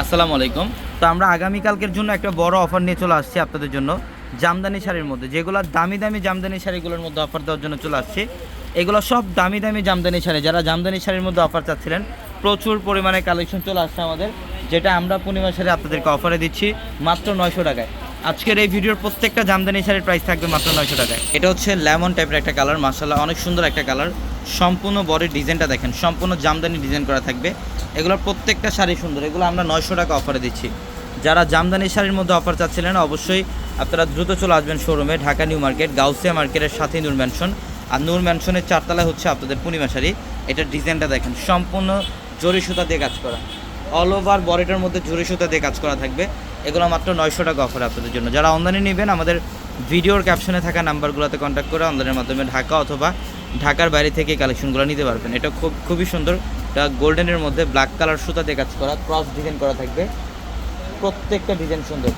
আসসালামু আলাইকুম। তো আমরা আগামীকালকের জন্য একটা বড় অফার নিয়ে চলে আসছি আপনাদের জন্য। জামদানি শাড়ির মধ্যে, যেগুলো দামি দামি জামদানি শাড়িগুলোর মধ্যে অফার দেওয়ার জন্য চলে আসছি। এগুলো সব দামি দামি জামদানি শাড়ি, যারা জামদানি শাড়ির মধ্যে অফার চাচ্ছিলেন, প্রচুর পরিমাণে কালেকশন চলে আসছে আমাদের, যেটা আমরা পূর্ণিমা শাড়ি আপনাদেরকে অফারে দিচ্ছি মাত্র নয়শো টাকায়। আজকের এই ভিডিওর প্রত্যেকটা জামদানি শাড়ির প্রাইস থাকবে মাত্র নয়শো টাকায়। এটা হচ্ছে লেমন টাইপের একটা কালার মাসাল্লাহ অনেক সুন্দর একটা কালার সম্পূর্ণ বডির ডিজাইনটা দেখেন, সম্পূর্ণ জামদানি ডিজাইন করা থাকবে। এগুলোর প্রত্যেকটা শাড়ি সুন্দর, এগুলো আমরা নয়শো টাকা অফারে দিচ্ছি। যারা জামদানি শাড়ির মধ্যে অফার চাচ্ছিলেন, অবশ্যই আপনারা দ্রুত চলে আসবেন শোরুমে ঢাকা নিউ মার্কেট, গাউসিয়া মার্কেটের সাথে নূর ম্যানশন আর নূর ম্যানশনের চারতলায় হচ্ছে আপনাদের পূর্ণিমা শাড়ি। এটার ডিজাইনটা দেখেন, সম্পূর্ণ জরি সুতা দিয়ে কাজ করা। অল ওভার বডিটার মধ্যে জরি সুতা দিয়ে কাজ করা থাকবে। এগুলো মাত্র নয়শো টাকা অফার আপনাদের জন্য। যারা অনলাইনে নেবেন, আমাদের ভিডিওর ক্যাপশনে থাকা নাম্বারগুলোতে কন্ট্যাক্ট করে অনলাইনের মাধ্যমে ঢাকা অথবা ঢাকার বাইরে থেকে কালেকশনগুলো নিতে পারবেন। এটা খুব, খুবই সুন্দর। এটা গোল্ডেনের মধ্যে ব্ল্যাক কালার সুতা দিয়ে কাজ করা ক্রস ডিজাইন করা থাকবে। প্রত্যেকটা ডিজাইন সুন্দর।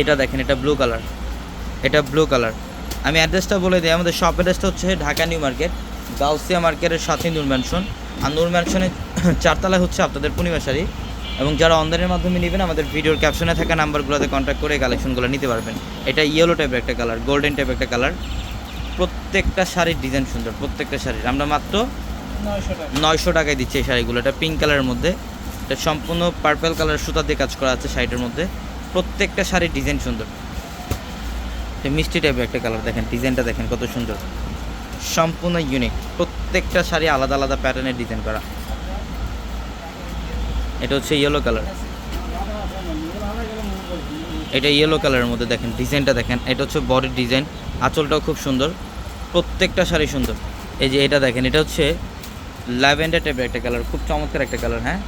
এটা দেখেন, এটা ব্লু কালার এটা ব্লু কালার আমি অ্যাড্রেসটা বলে দিই। আমাদের শপ অ্যাড্রেসটা হচ্ছে ঢাকা নিউ মার্কেট, গাউসিয়া মার্কেটের সাথে নূর ম্যানশন আর নূর ম্যানশনের চারতলায় হচ্ছে আপনাদের পূর্ণিমা শাড়ি এবং যারা অনলাইনের মাধ্যমে নেবেন আমাদের ভিডিওর ক্যাপশনে থাকা নাম্বারগুলোতে কন্ট্যাক্ট করে কালেকশনগুলো নিতে পারবেন। এটা ইয়েলো টাইপের একটা কালার গোল্ডেন টাইপের একটা কালার প্রত্যেকটা শাড়ির ডিজাইন সুন্দর প্রত্যেকটা শাড়ির। আমরা মাত্র নয়শো নয়শো টাকায় দিচ্ছি এই শাড়িগুলো। এটা পিঙ্ক কালারের মধ্যে। এটা সম্পূর্ণ পার্পল কালার সুতা দিয়ে কাজ করা আছে শাড়িটার মধ্যে। প্রত্যেকটা শাড়ির ডিজাইন সুন্দর। মিষ্টি টাইপের একটা কালার দেখেন ডিজাইনটা দেখেন কত সুন্দর। সম্পূর্ণ ইউনিক প্রত্যেকটা শাড়ি আলাদা আলাদা প্যাটার্নের ডিজাইন করা। এটা হচ্ছে ইয়েলো কালার এটা ইয়েলো কালারের মধ্যে দেখেন, ডিজাইনটা দেখেন, এটা হচ্ছে বডির ডিজাইন, আঁচলটাও খুব সুন্দর, প্রত্যেকটা শাড়ি সুন্দর। এই যে এটা দেখেন, এটা হচ্ছে ল্যাভেন্ডার টাইপের একটা কালার খুব চমৎকার একটা কালার হ্যাঁ?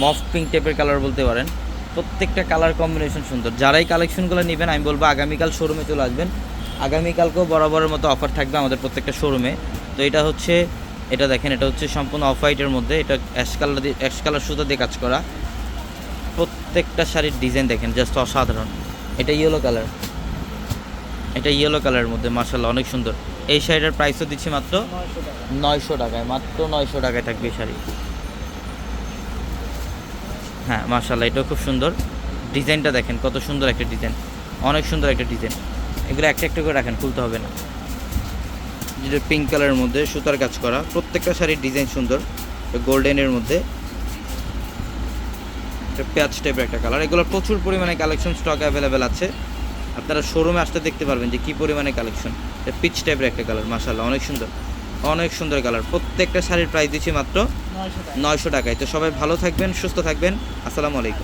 মফ পিঙ্ক টাইপের কালার বলতে পারেন। প্রত্যেকটা কালার কম্বিনেশন সুন্দর। যারাই কালেকশনগুলো নেবেন, আমি বলব আগামীকাল শোরুমে চলে আসবেন। আগামীকালকেও বরাবরের মতো অফার থাকবে আমাদের প্রত্যেকটা শোরুমে তো এটা হচ্ছে এটা দেখেন, এটা হচ্ছে সম্পূর্ণ অফ হোয়াইটের মধ্যে। এটা অ্যাশ কালার দিয়ে অ্যাশ কালার সুতা দিয়ে কাজ করা। প্রত্যেকটা শাড়ির ডিজাইন দেখেন জাস্ট অসাধারণ। এটা ইয়েলো কালার এটা ইয়েলো কালারের মধ্যে মার্শাল্লাহ অনেক সুন্দর। এই শাড়িটার প্রাইসও দিচ্ছি মাত্র নয়শো টাকায়, মাত্র নয়শো টাকায় থাকবে এই শাড়ি। হ্যাঁ মার্শাল্লাহ এটাও খুব সুন্দর। ডিজাইনটা দেখেন, কত সুন্দর একটা ডিজাইন অনেক সুন্দর একটা ডিজাইন এগুলো একটা একটা করে রাখেন, খুলতে হবে না। যেটা পিঙ্ক কালারের মধ্যে সুতার কাজ করা প্রত্যেকটা শাড়ির ডিজাইন সুন্দর গোল্ডেনের মধ্যে। পেঁয়াজ টাইপের একটা কালার এগুলো প্রচুর পরিমাণে কালেকশন স্টক অ্যাভেলেবেল আছে। আপনারা শোরুমে আসতে দেখতে পারবেন যে কী পরিমাণে কালেকশন এটা পিচ টাইপের একটা কালার মাসাল্লাহ অনেক সুন্দর। অনেক সুন্দর কালার প্রত্যেকটা শাড়ির প্রাইস দিচ্ছি মাত্র নয়শো টাকায়। তো সবাই ভালো থাকবেন সুস্থ থাকবেন। আসসালামু আলাইকুম।